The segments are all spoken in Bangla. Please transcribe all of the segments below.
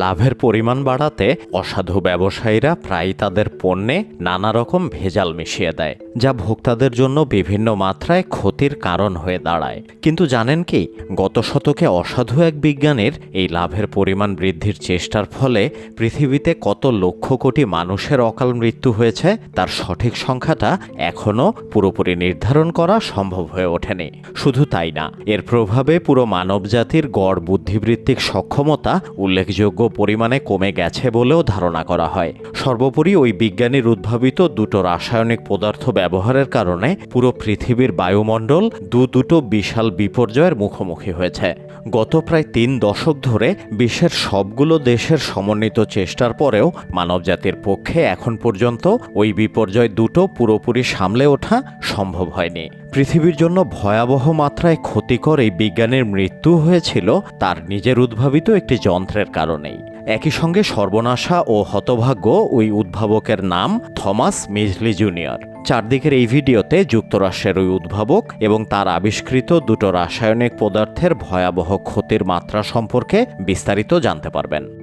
লাভের পরিমাণ বাড়াতে অসাধু ব্যবসায়ীরা প্রায় তাদের পণ্যে নানা রকম ভেজাল মিশিয়ে দেয়, যা ভোক্তাদের জন্য বিভিন্ন মাত্রায় ক্ষতির কারণ হয়ে দাঁড়ায়। কিন্তু জানেন কি, গত শতকে অসাধু এক বিজ্ঞানীর এই লাভের পরিমাণ বৃদ্ধির চেষ্টার ফলে পৃথিবীতে কত লক্ষ কোটি মানুষের অকাল মৃত্যু হয়েছে, তার সঠিক সংখ্যাটা এখনও পুরোপুরি নির্ধারণ করা সম্ভব হয়ে ওঠেনি। শুধু তাই না, এর প্রভাবে পুরো মানবজাতির গড় বুদ্ধিবৃত্তিক সক্ষমতা উল্লেখযোগ্য পরিমাণে কমে গেছে বলেও ধারণা করা হয়। সর্বোপরি ওই বিজ্ঞানীর উদ্ভাবিত দুটো রাসায়নিক পদার্থ ব্যবহারের কারণে পুরো পৃথিবীর বায়ুমণ্ডল দু দুটো বিশাল বিপর্যয়ের মুখোমুখি হয়েছে। গত প্রায় তিন দশক ধরে বিশ্বের সবগুলো দেশের সমন্বিত চেষ্টার পরেও মানবজাতির পক্ষে এখন পর্যন্ত ওই বিপর্যয় দুটো পুরোপুরি সামলে ওঠা সম্ভব হয়নি। পৃথিবীর জন্য ভয়াবহ মাত্রায় ক্ষতিকর এই বিজ্ঞানীর মৃত্যু হয়েছিল তার নিজের উদ্ভাবিত একটি যন্ত্রের কারণেই। একই সঙ্গে সর্বনাশা ও হতভাগ্য ওই উদ্ভাবকের নাম থমাস মিজলি জুনিয়র। চারদিকের এই ভিডিওতে যুক্তরাষ্ট্রের ওই উদ্ভাবক এবং তার আবিষ্কৃত দুটো রাসায়নিক পদার্থের ভয়াবহ ক্ষতির মাত্রা সম্পর্কে বিস্তারিত জানতে পারবেন।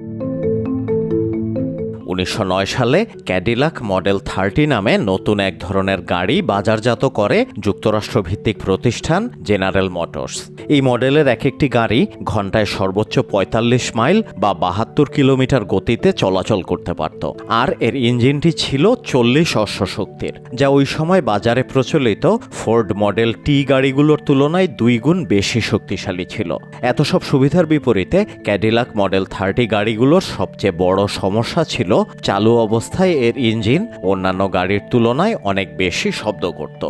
উনিশশো নয় সালে ক্যাডিলাক মডেল থার্টি নামে নতুন এক ধরনের গাড়ি বাজারজাত করে যুক্তরাষ্ট্রভিত্তিক প্রতিষ্ঠান জেনারেল মোটরস এই মডেলের এক একটি গাড়ি ঘন্টায় সর্বোচ্চ ৪৫ মাইল বা বাহাত্তর কিলোমিটার গতিতে চলাচল করতে পারত। আর এর ইঞ্জিনটি ছিল চল্লিশ অশ্বশক্তির, যা ওই সময় বাজারে প্রচলিত ফোর্ড মডেল টি গাড়িগুলোর তুলনায় দুই গুণ বেশি শক্তিশালী ছিল। এত সব সুবিধার বিপরীতে ক্যাডিলাক মডেল থার্টি গাড়িগুলোর সবচেয়ে বড় সমস্যা ছিল চালু অবস্থায় এর ইঞ্জিন অন্যান্য গাড়ির তুলনায় অনেক বেশি শব্দ করত।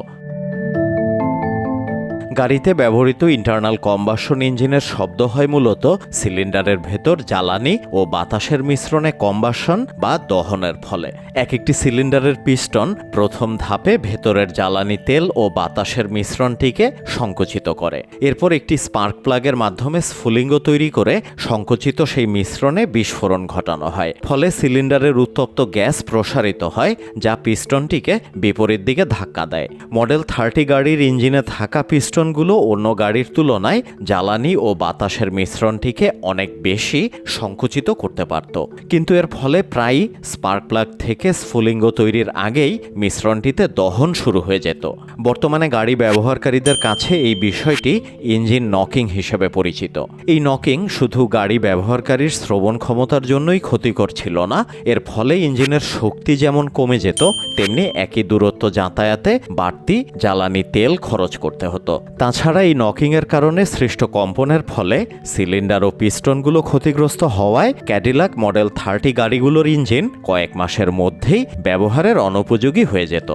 গাড়িতে ব্যবহৃত ইন্টারনাল কম্বাসন ইঞ্জিনের শব্দ হয় মূলত সিলিন্ডারের ভেতর জ্বালানি ও বাতাসের মিশ্রণে কম্বাসন বা দহনের ফলে। এক একটি সিলিন্ডারের পিস্টন প্রথম ধাপে ভেতরের জ্বালানি তেল ও বাতাসের মিশ্রণটিকে সংকুচিত করে। এরপর একটি স্পার্ক প্লাগের মাধ্যমে স্ফুলিঙ্গ তৈরি করে সংকুচিত সেই মিশ্রণে বিস্ফোরণ ঘটানো হয়। ফলে সিলিন্ডারের উত্তপ্ত গ্যাস প্রসারিত হয়, যা পিস্টনটিকে বিপরীত দিকে ধাক্কা দেয়। মডেল থার্টি গাড়ির ইঞ্জিনে থাকা পিস্টনগুলো অন্য গাড়ির তুলনায় জ্বালানি ও বাতাসের মিশ্রণটিকে অনেক বেশি সংকুচিত করতে পারত। কিন্তু এর ফলে প্রায়ই স্পার্ক প্লাগ থেকে স্ফুলিঙ্গ তৈরির আগেই মিশ্রণটিতে দহন শুরু হয়ে যেত। বর্তমানে গাড়ি ব্যবহারকারীদের কাছে এই বিষয়টি ইঞ্জিন নকিং হিসেবে পরিচিত। এই নকিং শুধু গাড়ি ব্যবহারকারীর শ্রবণ ক্ষমতার জন্যই ক্ষতিকর ছিল না, এর ফলে ইঞ্জিনের শক্তি যেমন কমে যেত, তেমনি একই দূরত্ব যাতায়াতে বাড়তি জ্বালানি তেল খরচ করতে হতো। তাছাড়া এই নকিংয়ের কারণে সৃষ্ট কম্পনের ফলে সিলিন্ডার ও পিস্টনগুলো ক্ষতিগ্রস্ত হওয়ায় ক্যাডিলাক মডেল থার্টি গাড়িগুলোর ইঞ্জিন কয়েক মাসের মধ্যেই ব্যবহারের অনুপযোগী হয়ে যেত।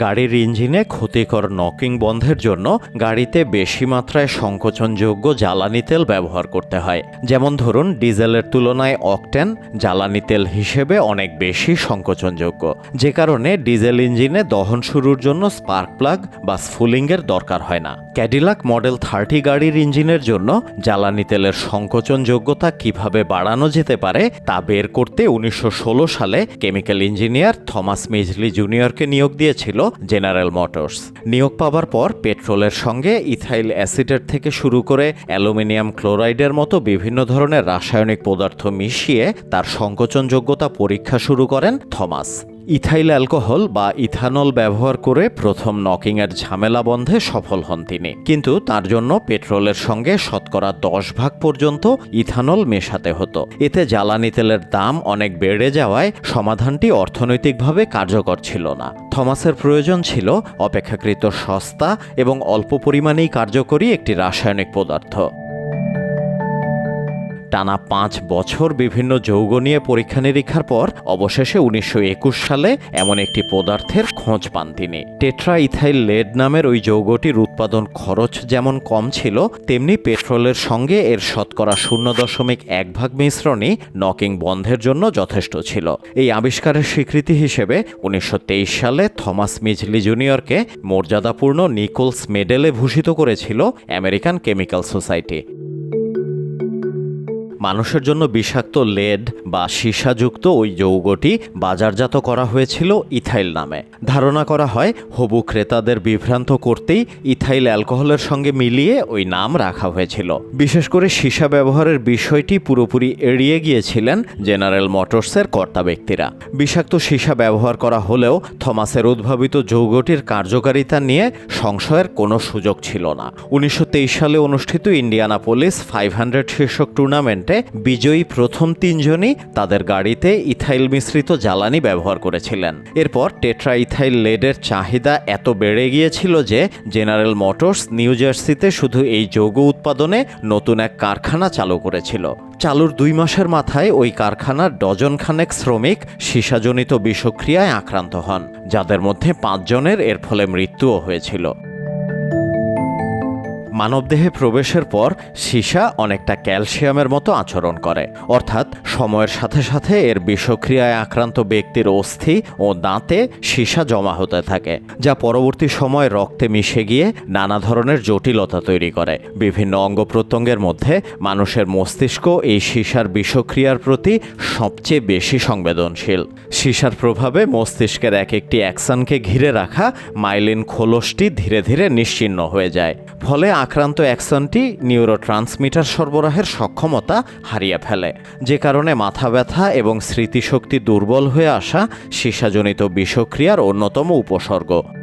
গাড়ির ইঞ্জিনে ক্ষতিকর নকিং বন্ধের জন্য গাড়িতে বেশি মাত্রায় সংকোচনযোগ্য জ্বালানি তেল ব্যবহার করতে হয়। যেমন ধরুন, ডিজেলের তুলনায় অকটেন জ্বালানি তেল হিসেবে অনেক বেশি সংকোচনযোগ্য। যে কারণে ডিজেল ইঞ্জিনে দহন শুরুর জন্য স্পার্ক প্লাগ বা স্ফুলিংয়ের দরকার হয় না। ক্যাডিলাক মডেল থার্টি গাড়ির ইঞ্জিনের জন্য জ্বালানি তেলের সংকোচনযোগ্যতা কীভাবে বাড়ানো যেতে পারে তা বের করতে উনিশশো ষোলো সালে কেমিক্যাল ইঞ্জিনিয়ার থমাস মিজলি জুনিয়রকে নিয়োগ দিয়েছিল জেনারেল মোটরস। নিয়োগ পাবার পর পেট্রোলের সঙ্গে ইথাইল অ্যাসিডের থেকে শুরু করে অ্যালুমিনিয়াম ক্লোরাইডের মতো বিভিন্ন ধরনের রাসায়নিক পদার্থ মিশিয়ে তার সংকোচনযোগ্যতা পরীক্ষা শুরু করেন থমাস। ইথাইল অ্যালকোহল বা ইথানল ব্যবহার করে প্রথম নকিংয়ের ঝামেলা বন্ধে সফল হন তিনি। কিন্তু তার জন্য পেট্রোলের সঙ্গে শতকরা দশ ভাগ পর্যন্ত ইথানল মেশাতে হতো। এতে জ্বালানি তেলের দাম অনেক বেড়ে যাওয়ায় সমাধানটি অর্থনৈতিকভাবে কার্যকর ছিল না। থমাসের প্রয়োজন ছিল অপেক্ষাকৃত সস্তা এবং অল্প পরিমাণেই কার্যকরী একটি রাসায়নিক পদার্থ। টানা পাঁচ বছর বিভিন্ন যৌগ নিয়ে পরীক্ষা নিরীক্ষার পর অবশেষে উনিশশো একুশ সালে এমন একটি পদার্থের খোঁজ পান তিনি। টেট্রা ইথাইল লেড নামের ওই যৌগটির উৎপাদন খরচ যেমন কম ছিল, তেমনি পেট্রোলের সঙ্গে এর শতকরা শূন্য দশমিক এক ভাগ মিশ্রণই নকিং বন্ধের জন্য যথেষ্ট ছিল। এই আবিষ্কারের স্বীকৃতি হিসেবে উনিশশো তেইশ সালে থমাস মিজলি জুনিয়রকে মর্যাদাপূর্ণ নিকোলস মেডেলে ভূষিত করেছিল আমেরিকান কেমিক্যাল সোসাইটি। মানুষের জন্য বিষাক্ত লেড বা সীসাযুক্ত ওই যৌগটি বাজারজাত করা হয়েছিল ইথাইল নামে। ধারণা করা হয়, হবু ক্রেতাদের বিভ্রান্ত করতেই ইথাইল অ্যালকোহলের সঙ্গে মিলিয়ে ওই নাম রাখা হয়েছিল। বিশেষ করে সীসা ব্যবহারের বিষয়টি পুরোপুরি এড়িয়ে গিয়েছিলেন জেনারেল মোটরসের কর্তা ব্যক্তিরা। বিষাক্ত সীসা ব্যবহার করা হলেও থমাসের উদ্ভাবিত যৌগটির কার্যকারিতা নিয়ে সংশয়ের কোনো সুযোগ ছিল না। উনিশশো তেইশ সালে অনুষ্ঠিত ইন্ডিয়ানা পুলিশ ফাইভ হান্ড্রেড শীর্ষক টুর্নামেন্টে বিজয়ী প্রথম তিনজনই তাদের গাড়িতে ইথাইল মিশ্রিত জ্বালানি ব্যবহার করেছিলেন। এরপর টেট্রা ইথাইল লেডের চাহিদা এত বেড়ে গিয়েছিল যে জেনারেল মোটরস নিউ জার্সিতে শুধু এই যৌগ উৎপাদনে নতুন এক কারখানা চালু করেছিল। চালুর দুই মাসের মাথায় ওই কারখানার ডজন খানেক শ্রমিক সীসাজনিত বিষক্রিয়ায় আক্রান্ত হন, যাদের মধ্যে পাঁচজনের এর ফলে মৃত্যুও হয়েছিল। মানবদেহে প্রবেশের পর সীসা অনেকটা ক্যালসিয়ামের মতো আচরণ করে। অর্থাৎ সময়ের সাথে সাথে এর বিষক্রিয়ায় আক্রান্ত ব্যক্তির অস্থি ও দাঁতে সীসা জমা হতে থাকে, যা পরবর্তী সময় রক্তে মিশে গিয়ে নানা ধরনের জটিলতা তৈরি করে। বিভিন্ন অঙ্গ প্রত্যঙ্গের মধ্যে মানুষের মস্তিষ্ক এই সীসার বিষক্রিয়ার প্রতি সবচেয়ে বেশি সংবেদনশীল। সীসার প্রভাবে মস্তিষ্কের এক একটি অ্যাকশনকে ঘিরে রাখা মাইলিন খোলসটি ধীরে ধীরে নিশ্চিহ্ন হয়ে যায়, ফলে আক্রান্ত অ্যাকশনটি নিউরো ট্রান্সমিটার সরবরাহের সক্ষমতা হারিয়ে ফেলে। যে কারণে মাথা ব্যথা এবং স্মৃতিশক্তি দুর্বল হয়ে আসা, সীসাজনিত বিষক্রিয়ার অন্যতম উপসর্গ।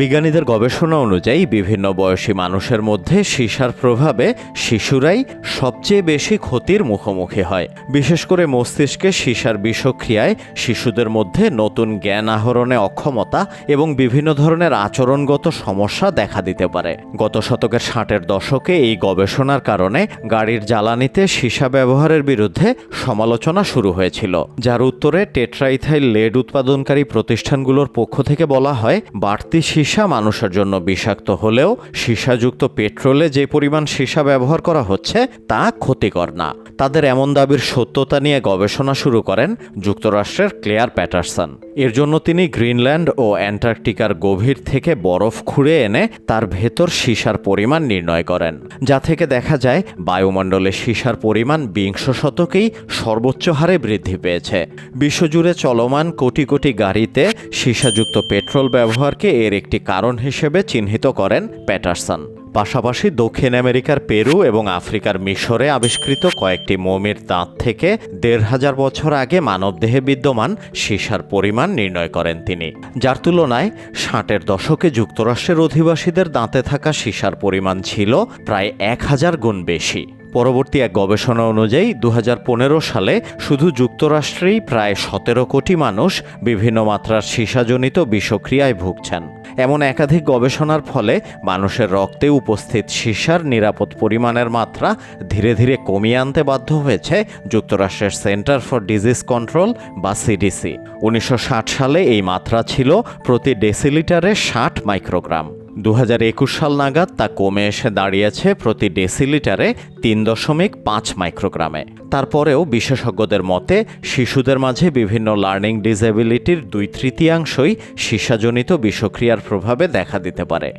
বিজ্ঞানীদের গবেষণা অনুযায়ী বিভিন্ন বয়সী মানুষের মধ্যে সীসার প্রভাবে শিশুরাই সবচেয়ে বেশি ক্ষতির মুখোমুখি হয়। বিশেষ করে মস্তিষ্কে সীসার বিষক্রিয়ায় শিশুদের মধ্যে নতুন জ্ঞান আহরণে অক্ষমতা এবং বিভিন্ন ধরনের আচরণগত সমস্যা দেখা দিতে পারে। গত শতকের ষাটের দশকে এই গবেষণার কারণে গাড়ির জ্বালানিতে সীসা ব্যবহারের বিরুদ্ধে সমালোচনা শুরু হয়েছিল, যার উত্তরে টেট্রাইথাইল লেড উৎপাদনকারী প্রতিষ্ঠানগুলোর পক্ষ থেকে বলা হয়, বাড়তি সীসা মানুষের জন্য বিষাক্ত হলেও সীসাযুক্ত পেট্রোলে যে পরিমাণ সীসা ব্যবহার করা হচ্ছে তা ক্ষতিকর না। তাদের এমন দাবির সত্যতা নিয়ে গবেষণা শুরু করেন যুক্তরাষ্ট্রের ক্লেয়ার প্যাটারসন। এর জন্য তিনি গ্রিনল্যান্ড ও অ্যান্টার্কটিকার গভীর থেকে বরফ খুঁড়ে এনে তার ভেতর সীসার পরিমাণ নির্ণয় করেন। যা থেকে দেখা যায়, বায়ুমণ্ডলে সীসার পরিমাণ বিংশ শতকেই সর্বোচ্চ হারে বৃদ্ধি পেয়েছে। বিশ্বজুড়ে চলমান কোটি কোটি গাড়িতে সীসাযুক্ত পেট্রোল ব্যবহারকে এর একটি কারণ হিসেবে চিহ্নিত করেন প্যাটারসন। পাশাপাশি দক্ষিণ আমেরিকার পেরু এবং আফ্রিকার মিশরে আবিষ্কৃত কয়েকটি মমির দাঁত থেকে দেড় হাজার বছর আগে মানবদেহে বিদ্যমান সীসার পরিমাণ নির্ণয় করেন তিনি। যার তুলনায় ষাটের দশকে যুক্তরাষ্ট্রের অধিবাসীদের দাঁতে থাকা সীসার পরিমাণ ছিল প্রায় এক হাজার গুণ বেশি। পরবর্তী এক গবেষণা অনুযায়ী দু হাজার পনেরো সালে শুধু যুক্তরাষ্ট্রেই প্রায় সতেরো কোটি মানুষ বিভিন্ন মাত্রার সীসাজনিত বিষক্রিয়ায় ভুগছেন। এমন একাধিক গবেষণার ফলে মানুষের রক্তে উপস্থিত সীসার নিরাপদ পরিমাণের মাত্রা ধীরে ধীরে কমিয়ে আনতে বাধ্য হয়েছে যুক্তরাষ্ট্রের সেন্টার ফর ডিজিজ কন্ট্রোল বা সিডিসি। উনিশশো ষাট সালে এই মাত্রা ছিল প্রতি ডেসিলিটারে ষাট মাইক্রোগ্রাম। দু হাজার একুশ সাল নাগাদ তা কমে এসে দাঁড়িয়েছে প্রতি ডেসিলিটারে তিন দশমিক পাঁচ মাইক্রোগ্রামে। তারপরেও বিশেষজ্ঞদের মতে, শিশুদের মাঝে বিভিন্ন লার্নিং ডিসেবিলিটির দুই তৃতীয়াংশই শিশাজনিত বিষক্রিয়ার প্রভাবে দেখা দিতে পারে।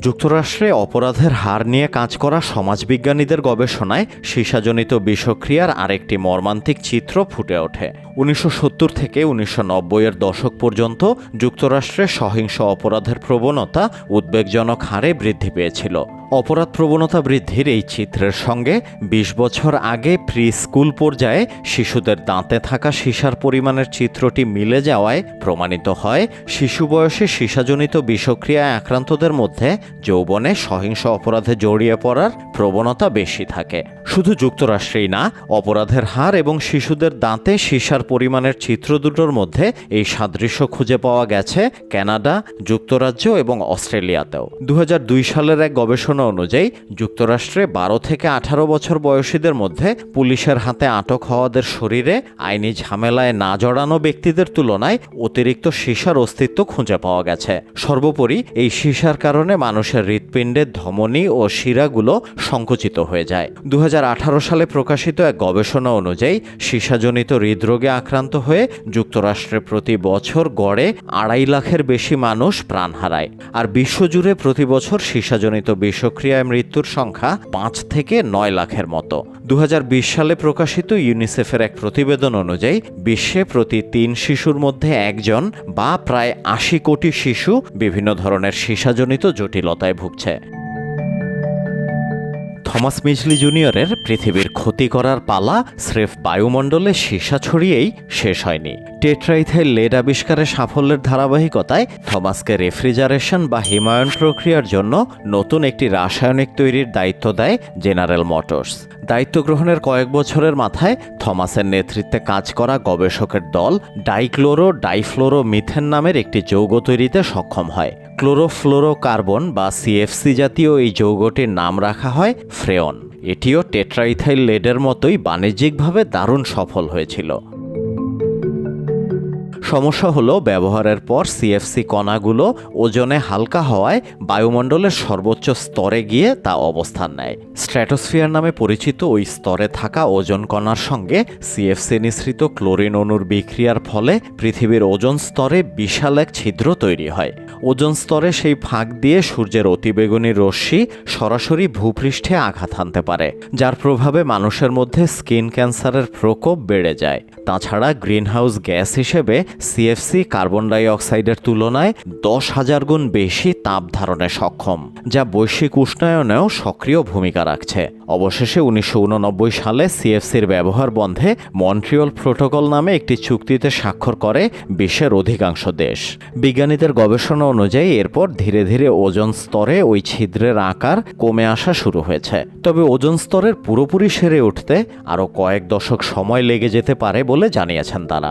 যুক্তরাষ্ট্রে অপরাধের হার নিয়ে কাজ করা সমাজবিজ্ঞানীদের গবেষণায় সীসাজনিত বিষক্রিয়ার আরেকটি মর্মান্তিক চিত্র ফুটে ওঠে। উনিশশো সত্তর থেকে উনিশশো এর দশক পর্যন্ত যুক্তরাষ্ট্রে সহিংস অপরাধের প্রবণতা উদ্বেগজনক হারে বৃদ্ধি পেয়েছিল। অপরাধ প্রবণতা বৃদ্ধির এই চিত্রের সঙ্গে ২০ বছর আগে প্রি স্কুল পর্যায়ে শিশুদের দাঁতে থাকা সীসার পরিমাণের চিত্রটি মিলে যাওয়ায় প্রমাণিত হয়, শিশু বয়সে সীসাজনিত বিষক্রিয়ায় আক্রান্তদের মধ্যে যৌবনে সহিংস অপরাধে জড়িয়ে পড়ার প্রবণতা বেশি থাকে। শুধু যুক্তরাষ্ট্রেই না, অপরাধের হার এবং শিশুদের দাঁতে সীসার পরিমাণের চিত্র দুটোর মধ্যে এই সাদৃশ্য খুঁজে পাওয়া গেছে কানাডা যুক্তরাজ্য এবং অস্ট্রেলিয়াতেও। দু হাজার দুই সালের এক গবেষণা অনুযায়ী যুক্তরাষ্ট্রে বারো থেকে আঠারো বছর বয়সীদের মধ্যে পুলিশের হাতে আটক হওয়াদের শরীরে আইনি ঝামেলায় না জড়ানো ব্যক্তিদের তুলনায় অতিরিক্ত সীসার অস্তিত্ব খুঁজে পাওয়া গেছে। সর্বোপরি এই সীসার কারণে মানুষের হৃৎপিণ্ডের ধমনী ও শিরাগুলো সংকুচিত হয়ে যায়। দু হাজার আঠারো সালে প্রকাশিত এক গবেষণা অনুযায়ী সীসাজনিত হৃদরোগে আক্রান্ত হয়ে যুক্তরাষ্ট্রে প্রতি বছর গড়ে আড়াই লাখের বেশি মানুষ প্রাণ হারায়। আর বিশ্বজুড়ে প্রতি বছর সীসাজনিত বিষক্রিয়া বিষক্রিয়ায় মৃত্যুর সংখ্যা পাঁচ থেকে নয় লাখের মতো। দু হাজার বিশ সালে প্রকাশিত ইউনিসেফের এক প্রতিবেদন অনুযায়ী, বিশ্বে প্রতি তিন শিশুর মধ্যে একজন বা প্রায় আশি কোটি শিশু বিভিন্ন ধরনের সীসাজনিত জটিলতায় ভুগছে। থমাস মিজলি জুনিয়রের পৃথিবীর ক্ষতি করার পালা স্রেফ বায়ুমণ্ডলে সীসা ছড়িয়েই শেষ হয়নি। টেট্রাইথাইল লেড আবিষ্কারের সাফল্যের ধারাবাহিকতায় থমাসকে রেফ্রিজারেশন বা হিমায়ন প্রক্রিয়ার জন্য নতুন একটি রাসায়নিক তৈরির দায়িত্ব দেয় জেনারেল মোটরস। দায়িত্ব গ্রহণের কয়েক বছরের মাথায় থমাসের নেতৃত্বে কাজ করা গবেষকের দল ডাইক্লোরো ডাইফ্লোরো মিথেন নামের একটি যৌগ তৈরিতে সক্ষম হয়। ক্লোরোফ্লোরোকার্বন বা সিএফসি জাতীয় এই যৌগটির নাম রাখা হয় ফ্রেয়ন। এটিও টেট্রাইথাইল লেডের মতোই বাণিজ্যিকভাবে দারুণ সফল হয়েছিল। সমস্যা হলো, ব্যবহারের পর সিএফসি কণাগুলো ওজনে হালকা হওয়ায় বায়ুমণ্ডলের সর্বোচ্চ স্তরে গিয়ে তা অবস্থান নেয়। স্ট্র্যাটোস্ফিয়ার নামে পরিচিত ওই স্তরে থাকা ওজন কণার সঙ্গে সিএফসি নিঃসৃত ক্লোরিন অণুর বিক্রিয়ার ফলে পৃথিবীর ওজন স্তরে বিশাল এক ছিদ্র তৈরি হয়। ওজন স্তরে সেই ফাঁক দিয়ে সূর্যের অতিবেগুনি রশ্মি সরাসরি ভূপৃষ্ঠে আঘাত হানতে পারে, যার প্রভাবে মানুষের মধ্যে স্কিন ক্যান্সারের প্রকোপ বেড়ে যায়। তাছাড়া গ্রিনহাউস গ্যাস হিসেবে সিএফসি কার্বন ডাই অক্সাইডের তুলনায় দশ হাজার গুণ বেশি তাপ ধারণে সক্ষম, যা বৈশ্বিক উষ্ণায়নেও সক্রিয় ভূমিকা রাখছে। অবশেষে উনিশশো উননব্বই সালে সিএফসির ব্যবহার বন্ধে মন্ট্রিয়ল প্রোটোকল নামে একটি চুক্তিতে স্বাক্ষর করে বিশ্বের অধিকাংশ দেশ। বিজ্ঞানীদের গবেষণা অনুযায়ী এরপর ধীরে ধীরে ওজন স্তরে ওই ছিদ্রের আকার কমে আসা শুরু হয়েছে। তবে ওজন স্তরের পুরোপুরি সেরে উঠতে আরও কয়েক দশক সময় লেগে যেতে পারে বলে জানিয়েছেন তারা।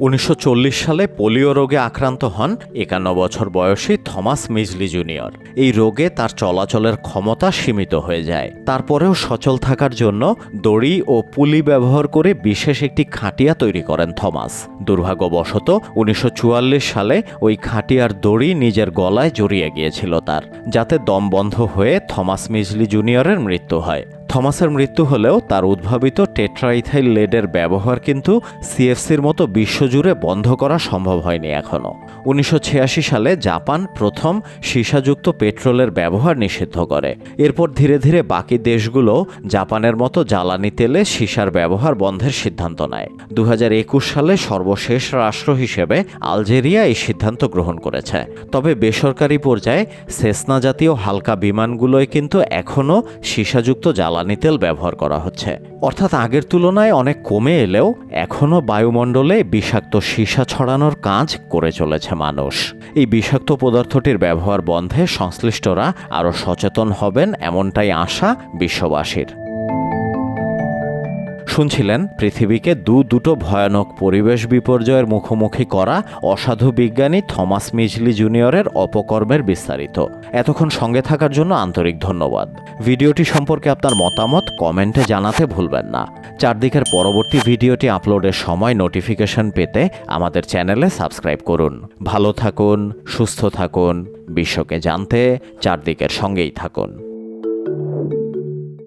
উনিশশো চল্লিশ সালে পোলিও রোগে আক্রান্ত হন একান্ন বছর বয়সী থমাস মিজলি জুনিয়র। এই রোগে তার চলাচলের ক্ষমতা সীমিত হয়ে যায়। তারপরেও সচল থাকার জন্য দড়ি ও পুলি ব্যবহার করে বিশেষ একটি খাটিয়া তৈরি করেন থমাস। দুর্ভাগ্যবশত উনিশশো চুয়াল্লিশ সালে ওই খাটিয়ার দড়ি নিজের গলায় জড়িয়ে গিয়েছিল তার, যাতে দম বন্ধ হয়ে থমাস মিজলি জুনিয়রের মৃত্যু হয়। থমাসের মৃত্যু হলেও তার উদ্ভাবিত টেট্রাইথাইল লেডের ব্যবহার কিন্তু সিএফসির মতো বিশ্বজুড়ে বন্ধ করা সম্ভব হয়নি এখনও। উনিশশো সালে জাপান প্রথম সীসাযুক্ত পেট্রোলের ব্যবহার নিষিদ্ধ করে। এরপর ধীরে ধীরে বাকি দেশগুলো জাপানের মতো জ্বালানি তেলে সীসার ব্যবহার বন্ধের সিদ্ধান্ত নেয়। দু হাজার একুশ সালে সর্বশেষ রাষ্ট্র হিসেবে আলজেরিয়া এই সিদ্ধান্ত গ্রহণ করেছে। তবে বেসরকারি পর্যায়ে সেসনা জাতীয় হালকা বিমানগুলোয় কিন্তু এখনও সীসাযুক্ত জ্বালানি তেল ব্যবহার করা হচ্ছে। অর্থাৎ আগের তুলনায় অনেক কমে এলেও এখনও বায়ুমণ্ডলে বিষাক্ত সীসা ছড়ানোর কাজ করে চলেছে মানুষ। এই বিষাক্ত পদার্থটির ব্যবহার বন্ধে সংশ্লিষ্টরা আরও সচেতন হবেন এমনটাই আশা বিশ্ববাসীর। শুনছিলেন, পৃথিবীকে দু দুটো ভয়ানক পরিবেশ বিপর্যয়ের মুখোমুখি করা অসাধু বিজ্ঞানী থমাস মিজলি জুনিয়রের অপকর্মের বিস্তারিত। এতক্ষণ সঙ্গে থাকার জন্য আন্তরিক ধন্যবাদ। ভিডিওটি সম্পর্কে আপনার মতামত কমেন্টে জানাতে ভুলবেন না। চারদিকের পরবর্তী ভিডিওটি আপলোডের সময় নোটিফিকেশন পেতে আমাদের চ্যানেলে সাবস্ক্রাইব করুন। ভালো থাকুন, সুস্থ থাকুন, বিশ্বকে জানতে চারদিকের সঙ্গেই থাকুন।